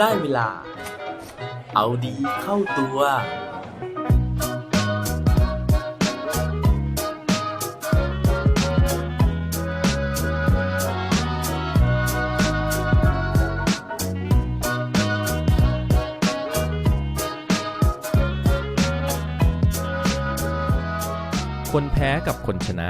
ได้เวลา เอาดีเข้าตัว คนแพ้กับคนชนะ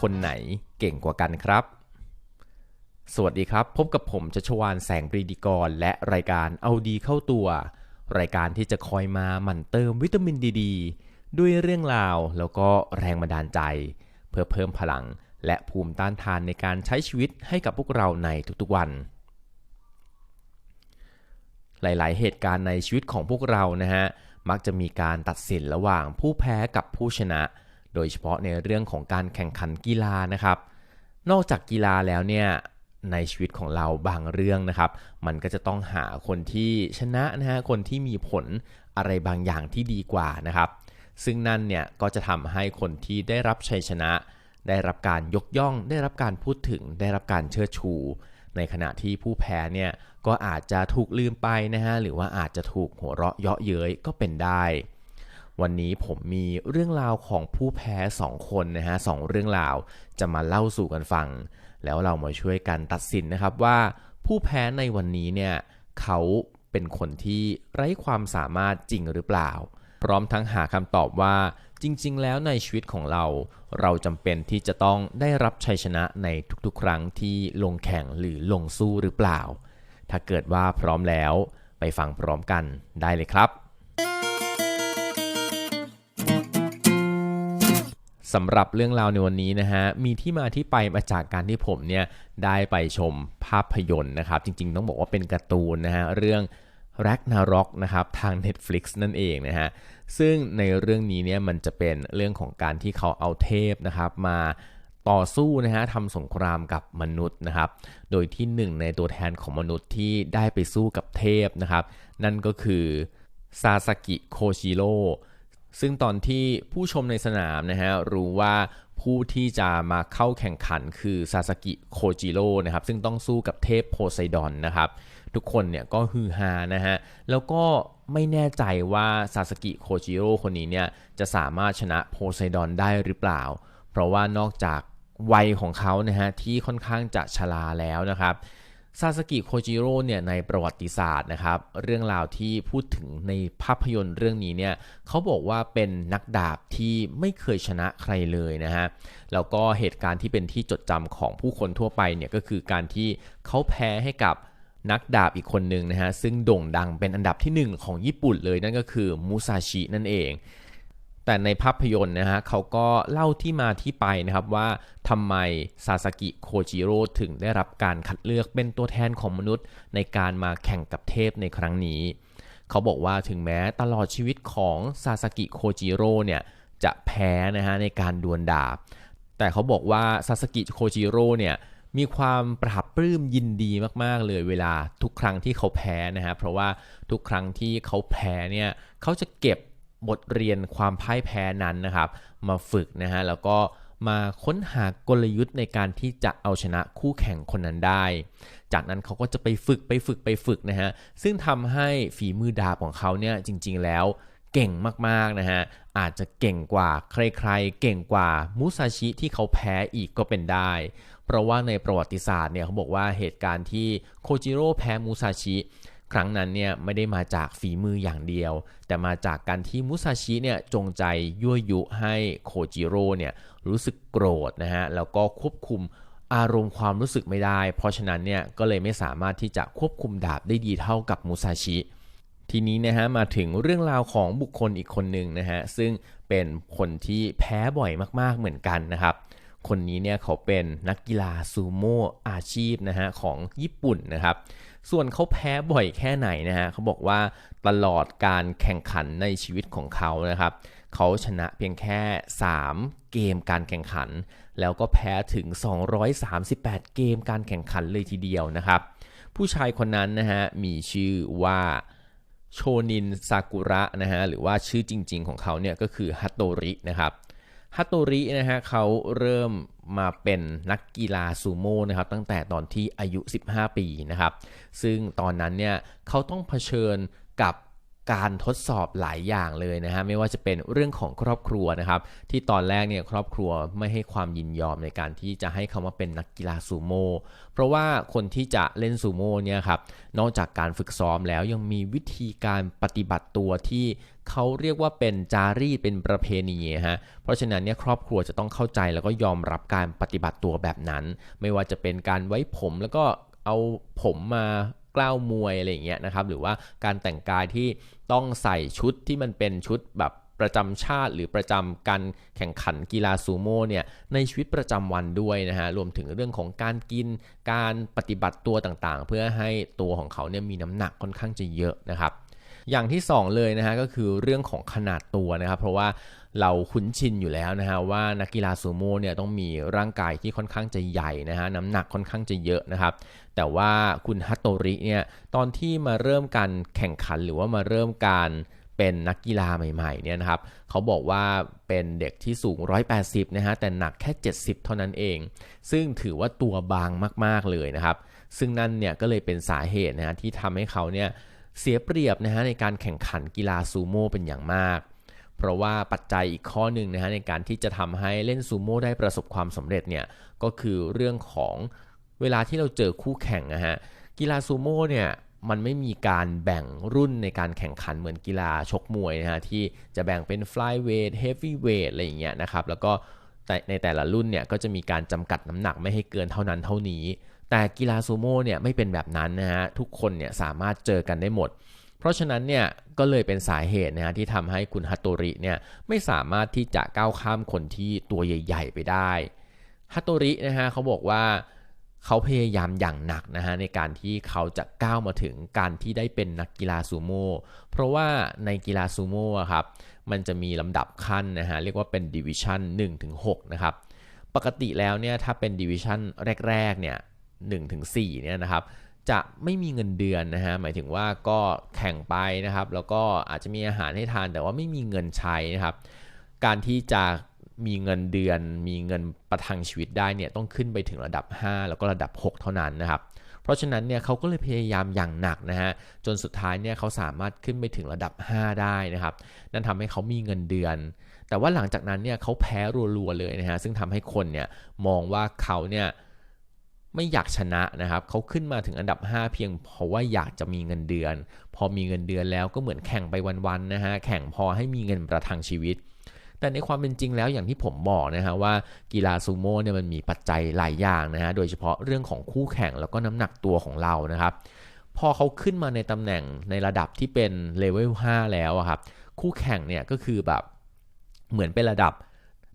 คนไหนเก่งกว่ากันครับ สวัสดีครับ พบกับผมชัชวานแสงปรีดีกร และรายการเอาดีเข้าตัว รายการที่จะคอยมาหมั่นเติมวิตามินดีดด้วยเรื่องราวแล้วก็แรงบันดาลใจ เพื่อเพิ่มพลังและภูมิต้านทานในการใช้ชีวิตให้กับพวกเราในทุกๆวัน หลายๆ เหตุการณ์ในชีวิตของพวกเรานะฮะมักจะมีการตัดสินระหว่างผู้แพ้กับผู้ชนะ โดยเฉพาะในเรื่องของการแข่งขันกีฬานะครับนอกจากกีฬาแล้วเนี่ย ในชีวิตของเราบางเรื่องนะครับ มันก็จะต้องหาคนที่ชนะนะฮะคนที่มีผลอะไรบางอย่างที่ดีกว่านะครับ ซึ่งนั่นเนี่ยก็จะทำให้คนที่ได้รับชัยชนะ ได้รับการยกย่อง ได้รับการพูดถึง ได้รับการเชิดชู ในขณะที่ผู้แพ้เนี่ยก็อาจจะถูกลืมไปนะฮะหรือว่าอาจจะถูกหัวเราะเยาะเย้ยก็เป็นได้ วันนี้ผมมีเรื่องราวของผู้แพ้ 2 คนนะฮะสองเรื่องราวจะมาเล่าสู่กันฟัง แล้วเรามาช่วยกันตัดสินนะครับว่า ผู้แพ้ในวันนี้เนี่ยเขาเป็นคนที่ไร้ความสามารถจริงหรือเปล่า พร้อมทั้งหาคำตอบว่าจริง ๆ แล้วในชีวิตของเรา เราจำเป็นที่จะต้องได้รับชัยชนะในทุกๆ ครั้งที่ลงแข่งหรือลงสู้หรือเปล่า ถ้าเกิดว่าพร้อมแล้วไปฟังพร้อมกันได้เลยครับ สำหรับเรื่องราวในวันนี้นะฮะมีที่มาที่ไปมาจากการที่ผมเนี่ยได้ไปชมภาพยนตร์นะครับ จริงๆ ต้องบอกว่าเป็นการ์ตูนนะฮะเรื่อง Ragnarok นะครับทาง Netflix นั่นเองนะฮะซึ่งในเรื่องนี้เนี่ยมันจะเป็นเรื่องของการที่เขาเอาเทพนะครับมาต่อสู้นะฮะทำสงครามกับมนุษย์นะครับ โดยที่หนึ่งในตัวแทนของมนุษย์ที่ได้ไปสู้กับเทพนะครับ นั่นก็คือซาสกิโคชิโร่ ซึ่งตอนที่ผู้ชมในสนามนะฮะรู้ว่าผู้ที่จะมาเข้าแข่งขันคือซาสกิโคจิโร่นะครับซึ่งต้องสู้กับเทพโพไซดอนนะครับทุกคนเนี่ยก็ฮือฮานะฮะแล้วก็ไม่แน่ใจว่าซาสกิโคจิโร่คนนี้เนี่ยจะสามารถชนะโพไซดอนได้หรือเปล่า เพราะว่านอกจากวัยของเขานะฮะที่ค่อนข้างจะชราแล้วนะครับ ซาสกิโคจิโร่เนี่ยในประวัติศาสตร์นะครับ เรื่องราวที่พูดถึงในภาพยนตร์เรื่องนี้เนี่ยเขาบอกว่าเป็นนักดาบที่ไม่เคยชนะใครเลยนะฮะแล้วก็เหตุการณ์ที่เป็นที่จดจำของผู้คนทั่วไปเนี่ยก็คือการที่เขาแพ้ให้กับนักดาบอีกคนหนึ่งนะฮะซึ่งโด่งดังเป็นอันดับที่ 1 ของญี่ปุ่นเลยนั่นก็คือมูซาชินั่นเอง แต่ในภาพยนตร์นะฮะเขาก็เล่าที่มาที่ไปนะครับว่าทำไมซาสกิโคจิโร่ถึงได้รับการคัดเลือกเป็นตัวแทนของมนุษย์ ในการมาแข่งกับเทพในครั้งนี้ เขาบอกว่าถึงแม้ตลอดชีวิตของซาสกิโคจิโร่เนี่ยจะแพ้นะฮะในการดวลดาบ แต่เขาบอกว่าซาสกิโคจิโร่เนี่ยมีความปราบปลื้มยินดีมาก ๆ เลยเวลาทุกครั้งที่เขาแพ้นะฮะเพราะว่าทุกครั้งที่เขาแพ้เนี่ยเขาจะเก็บ บทเรียนความพ่ายแพ้นั้นนะครับ มาฝึกนะฮะแล้วก็มาค้นหากลยุทธ์ในการที่จะเอาชนะคู่แข่งคนนั้นได้ จากนั้นเขาก็จะไปฝึกไปฝึกไปฝึกนะฮะ ซึ่งทำให้ฝีมือดาบของเขาเนี่ยจริง ๆ แล้วเก่งมากๆนะฮะ อาจจะเก่งกว่าใครๆ เก่งกว่ามุซาชิที่เขาแพ้อีกก็เป็นได้ เพราะว่าในประวัติศาสตร์เนี่ยเขาบอกว่าเหตุการณ์ที่โคจิโร่แพ้มุซาชิ ครั้งนั้นเนี่ยไม่ได้มาจากฝีมืออย่างเดียว แต่มาจากการที่มุซาชิเนี่ยจงใจยั่วยุให้โคจิโร่เนี่ยรู้สึกโกรธนะฮะแล้วก็ควบคุมอารมณ์ความรู้สึกไม่ได้ เพราะฉะนั้นเนี่ยก็เลยไม่สามารถที่จะควบคุมดาบได้ดีเท่ากับมุซาชิ ทีนี้นะฮะมาถึงเรื่องราวของบุคคลอีกคนหนึ่งนะฮะซึ่งเป็นคนที่แพ้บ่อยมากๆเหมือนกันนะครับคนนี้เนี่ยเขาเป็นนักกีฬาซูโม่อาชีพนะฮะของญี่ปุ่นนะครับ ส่วนเขาแพ้บ่อยแค่ไหนนะฮะเขาบอกว่าตลอดการแข่งขันในชีวิตของเขานะครับเขาชนะเพียงแค่ 3 เกมการแข่งขัน แล้วก็แพ้ถึง 238 เกมการแข่งขันเลยทีเดียวนะครับ ผู้ชายคนนั้นนะฮะมีชื่อว่าโชนินซากุระนะฮะหรือว่าชื่อจริงๆของเขาเนี่ยก็คือฮัตโตรินะครับ ฮัตโตรินะฮะเขาเริ่มมาเป็นนักกีฬาซูโม่นะครับตั้งแต่ตอนที่อายุ 15 ปีนะครับซึ่งตอนนั้นเนี่ยเขาต้องเผชิญกับการทดสอบหลายอย่างเลยนะฮะไม่ว่าจะเป็นเรื่องของครอบครัวนะครับที่ตอนแรกเนี่ยครอบครัวไม่ให้ความยินยอมในการที่จะให้เขามาเป็นนักกีฬาซูโม่เพราะว่าคนที่จะเล่นซูโม่เนี่ยครับนอกจากการฝึกซ้อมแล้วยังมีวิธีการปฏิบัติตัวที่ เขาเรียกว่าเป็นจารีตเป็นประเพณีฮะเพราะฉะนั้นเนี่ยครอบครัวจะต้องเข้าใจแล้วก็ยอมรับการปฏิบัติตัวแบบนั้น ไม่ว่าจะเป็นการไว้ผมแล้วก็เอาผมมากล้าวมวยอะไรอย่างเงี้ยนะครับหรือว่าการแต่งกายที่ต้องใส่ชุดที่มันเป็นชุดแบบประจำชาติหรือประจำการแข่งขันกีฬาซูโม่เนี่ยในชีวิตประจำวันด้วยนะฮะรวมถึงเรื่องของการกินการปฏิบัติตัวต่างๆ เพื่อให้ตัวของเขาเนี่ยมีน้ำหนักค่อนข้างจะเยอะนะครับ อย่างที่ 2 เลยนะฮะก็คือเรื่องของขนาดตัวนะครับ เพราะว่าเราคุ้นชินอยู่แล้วนะฮะว่านักกีฬาซูโม่เนี่ยต้องมีร่างกายที่ค่อนข้างจะใหญ่นะฮะน้ำหนักค่อนข้างจะเยอะนะครับ แต่ว่าคุณฮัตโตริเนี่ยตอนที่มาเริ่มการแข่งขันหรือว่ามาเริ่มการเป็นนักกีฬาใหม่ๆเนี่ยนะครับเขาบอกว่าเป็นเด็กที่สูง 180 นะฮะแต่หนักแค่ 70 เท่านั้นเอง ซึ่งถือว่าตัวบางมากๆเลยนะครับ ซึ่งนั่นเนี่ยก็เลยเป็นสาเหตุนะฮะที่ทำให้เขาเนี่ย เสียเปรียบนะฮะในการแข่งขันกีฬาซูโม่เป็นอย่างมาก เพราะว่าปัจจัยอีกข้อหนึ่งนะฮะในการที่จะทำให้เล่นซูโม่ได้ประสบความสำเร็จเนี่ยก็คือเรื่องของเวลาที่เราเจอคู่แข่งนะฮะกีฬาซูโม่เนี่ยมันไม่มีการแบ่งรุ่นในการแข่งขันเหมือนกีฬาชกมวยนะฮะที่จะแบ่งเป็น flyweight heavyweight อะไรอย่างเงี้ยนะครับแล้วก็ในแต่ละรุ่นเนี่ยก็จะมีการจำกัดน้ำหนักไม่ให้เกินเท่านั้นเท่านี้ แต่กีฬาซูโม่เนี่ยไม่เป็นแบบนั้นนะฮะทุกคนเนี่ยสามารถเจอกันได้หมด เพราะฉะนั้นเนี่ยก็เลยเป็นสาเหตุนะฮะที่ทำให้คุณฮัตโตริเนี่ยไม่สามารถที่จะก้าวข้ามคนที่ตัวใหญ่ ๆ ไปได้ฮัตโตรินะฮะเขาบอกว่าเขาพยายามอย่างหนักนะฮะในการที่เขาจะก้าวมาถึงการที่ได้เป็นนักกีฬาซูโม่เพราะว่าในกีฬาซูโม่ครับมันจะมีลำดับขั้นนะฮะเรียกว่าเป็นดิวิชั่น1-6นะครับปกติแล้วเนี่ยถ้าเป็นดิวิชั่นแรกๆเนี่ย 1-4เนี่ยนะครับจะไม่มีเงินเดือนนะฮะหมายถึงว่าก็แข่งไปนะครับ แล้วก็อาจจะมีอาหารให้ทานแต่ว่าไม่มีเงินใช้นะครับ การที่จะมีเงินเดือน มีเงินประทังชีวิตได้เนี่ยต้องขึ้นไปถึงระดับ 5 แล้วก็ระดับ 6 เท่านั้นนะครับ เพราะฉะนั้นเนี่ยเขาก็เลยพยายามอย่างหนักนะฮะจนสุดท้ายเนี่ยเขาสามารถขึ้นไปถึงระดับ 5 ได้นะครับ นั่นทำให้เขามีเงินเดือน แต่ว่าหลังจากนั้นเนี่ยเขาแพ้รัวๆเลยนะฮะซึ่งทำให้คนเนี่ยมองว่าเขาเนี่ย ไม่อยากชนะนะครับเขาขึ้นมาถึงอันดับ 5 เพียงเพราะว่าอยากจะมีเงินเดือน พอมีเงินเดือนแล้วก็เหมือนแข่งไปวันๆนะฮะแข่งพอให้มีเงินประทังชีวิต แต่ในความเป็นจริงแล้วอย่างที่ผมบอกนะฮะว่ากีฬาซูโม่เนี่ยมันมีปัจจัยหลายอย่างนะฮะโดยเฉพาะเรื่องของคู่แข่งแล้วก็น้ำหนักตัวของเรานะครับพอเขาขึ้นมาในตำแหน่งในระดับที่เป็นเลเวล5แล้วครับคู่แข่งเนี่ยก็คือแบบเหมือนเป็นระดับ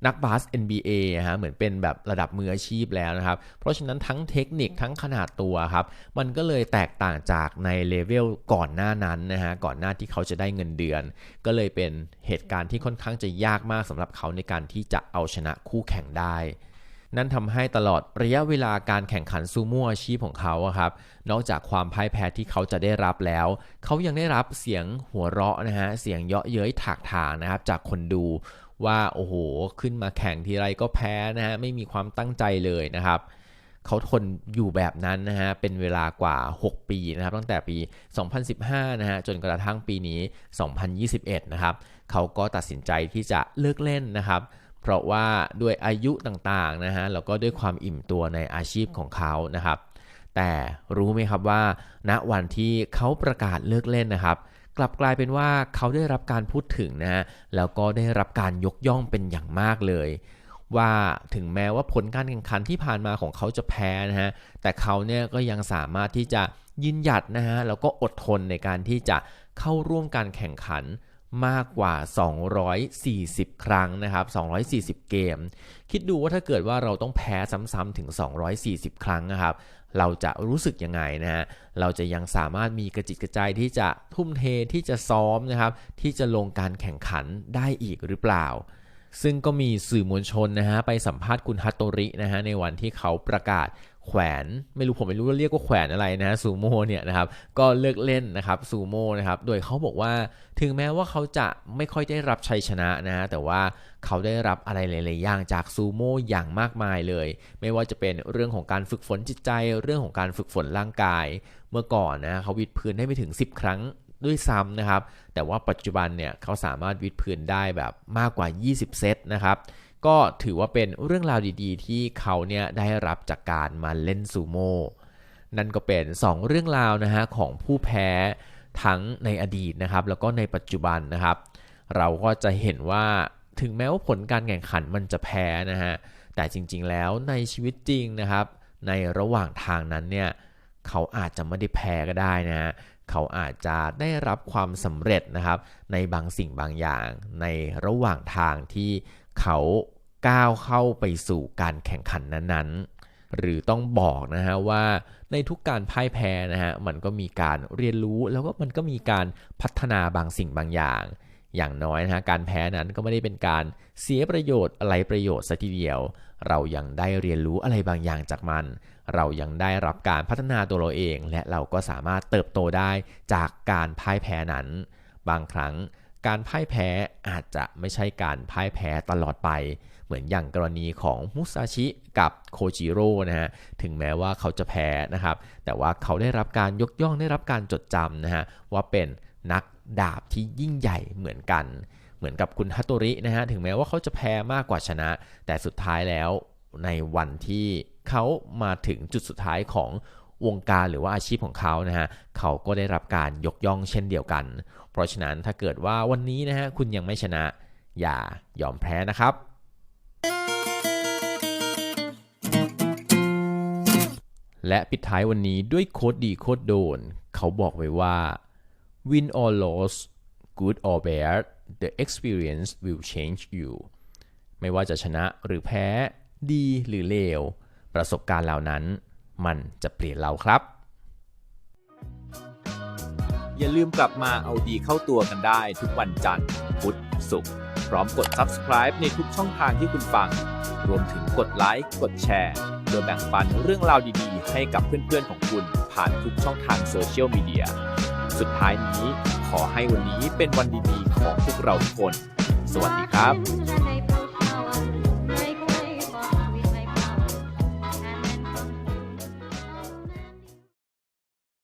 นักบาส NBA ฮะเหมือนเป็นแบบระดับมืออาชีพแล้วนะครับ เพราะฉะนั้นทั้งเทคนิคทั้งขนาดตัวครับมันก็เลยแตกต่างจากในเลเวลก่อนหน้านั้นนะฮะก่อนหน้าที่เขาจะได้เงินเดือน ก็เลยเป็นเหตุการณ์ที่ค่อนข้างจะยากมากสำหรับเขาในการที่จะเอาชนะคู่แข่งได้ นั่นทำให้ตลอดระยะเวลาการแข่งขันซูโม่อาชีพของเขาครับ นอกจากความพ่ายแพ้ที่เขาจะได้รับแล้ว เขายังได้รับเสียงหัวเราะนะฮะ เสียงเยาะเย้ยถากถางนะครับ จากคนดูว่าโอ้โห ขึ้นมาแข่งทีไรก็แพ้นะฮะ ไม่มีความตั้งใจเลยนะครับเขาทนอยู่แบบนั้นนะฮะ เป็นเวลากว่า 6 ปีนะครับ ตั้งแต่ปี 2015 นะฮะ จนกระทั่งปีนี้ 2021 นะครับ เขาก็ตัดสินใจที่จะเลิกเล่นนะครับ เพราะว่าด้วยอายุต่างๆนะฮะแล้วก็ด้วยความอิ่มตัวในอาชีพของเขานะครับ แต่รู้ไหมครับว่า ณวันที่เขาประกาศเลิกเล่นนะครับ กลับกลายเป็นว่าเขาได้รับการพูดถึงนะฮะแล้วก็ได้รับการยกย่องเป็นอย่างมากเลยว่าถึงแม้ว่าผลการแข่งขันที่ผ่านมาของเขาจะแพ้นะฮะ แต่เขาเนี่ยก็ยังสามารถที่จะยืนหยัดนะฮะ แล้วก็อดทนในการที่จะเข้าร่วมการแข่งขัน มากกว่า 240 ครั้งนะครับ 240 เกม คิดดูว่าถ้าเกิดว่าเราต้องแพ้ซ้ำๆถึง 240 ครั้งนะครับ เราจะรู้สึกยังไงนะฮะ เราจะยังสามารถมีกระจิตกระใจที่จะทุ่มเทที่จะซ้อมนะครับ ที่จะลงการแข่งขันได้อีกหรือเปล่า ซึ่งก็มีสื่อมวลชนนะฮะไปสัมภาษณ์คุณฮัตโตรินะฮะในวันที่เขาประกาศ แขวนไม่รู้ผมไม่รู้ว่าเรียกว่าแขวนอะไรนะซูโม่เนี่ยนะครับก็เลิกเล่นนะครับซูโม่นะครับโดยเขาบอกว่าถึงแม้ว่าเขาจะไม่ค่อยได้รับชัยชนะนะฮะแต่ว่าเขาได้รับอะไรหลายๆอย่างจากซูโม่อย่างมากมายเลย ไม่ว่าจะเป็นเรื่องของการฝึกฝนจิตใจ เรื่องของการฝึกฝนร่างกาย เมื่อก่อนนะเขาวิดพื้นได้ไม่ถึง 10 ครั้งด้วยซ้ำนะครับ แต่ว่าปัจจุบันเนี่ยเขาสามารถวิดพื้นได้แบบมากกว่า 20 เซตนะครับ ก็ถือว่าเป็นเรื่องราวดีๆ ที่เขาเนี่ยได้รับจากการมาเล่นซูโม่นั่นก็เป็น 2 เรื่องราวนะฮะของผู้แพ้ทั้งในอดีตนะครับ แล้วก็ในปัจจุบันนะครับ เราก็จะเห็นว่าถึงแม้ว่าผลการแข่งขันมันจะแพ้นะฮะแต่จริงๆแล้วในชีวิตจริงนะครับ ในระหว่างทางนั้นเนี่ยเขาอาจจะไม่ได้แพ้ก็ได้นะฮะเขาอาจจะได้รับความสำเร็จนะครับ ในบางสิ่งบางอย่างในระหว่างทางที่ เขาก้าวเข้าไปสู่การแข่งขันนั้นๆ หรือต้องบอกนะฮะว่าในทุกการพ่ายแพ้นะฮะมันก็มีการเรียนรู้แล้วก็มันก็มีการพัฒนาบางสิ่งบางอย่าง อย่างน้อยนะฮะการแพ้นั้นก็ไม่ได้เป็นการเสียประโยชน์อะไรประโยชน์สัทีเดียว เรายังได้เรียนรู้อะไรบางอย่างจากมัน เรายังได้รับการพัฒนาตัวเราเอง และเราก็สามารถเติบโตได้จากการพ่ายแพ้นั้น บางครั้ง การพ่ายแพ้อาจจะไม่ใช่การพ่ายแพ้ตลอดไป เหมือนอย่างกรณีของมุซาชิกับโคจิโร่นะฮะถึงแม้ว่าเขาจะแพ้นะครับ แต่ว่าเขาได้รับการยกย่องได้รับการจดจำนะฮะว่าเป็นนักดาบที่ยิ่งใหญ่เหมือนกัน เหมือนกับคุณฮัตโตรินะฮะถึงแม้ว่าเขาจะแพ้มากกว่าชนะ แต่สุดท้ายแล้วในวันที่เขามาถึงจุดสุดท้ายของวงการหรือว่าอาชีพของเขานะฮะเขาก็ได้รับการยกย่องเช่นเดียวกัน เพราะฉะนั้นถ้าเกิดว่าวันนี้นะฮะคุณยังไม่ชนะ อย่ายอมแพ้นะครับ และปิดท้ายวันนี้ด้วยโค้ดดีโค้ดโดน เขาบอกไว้ว่า win or lose good or bad the experience will change you ไม่ว่าจะชนะหรือแพ้ ดีหรือเลว ประสบการณ์เหล่านั้น มันจะเปลี่ยนเราครับ อย่าลืมกลับมาเอาดีเข้าตัวกันได้ทุกวันจันทร์ พุธ ศุกร์ พร้อมกด subscribe ในทุกช่องทางที่คุณฟัง รวมถึงกดไลค์ กดแชร์โดยแบ่งปันเรื่องราวดีๆ ให้กับเพื่อนๆของคุณผ่านทุกช่องทางโซเชียลมีเดีย สุดท้ายนี้ขอให้วันนี้เป็นวันดีๆ ของพวกเราทุกคน สวัสดีครับ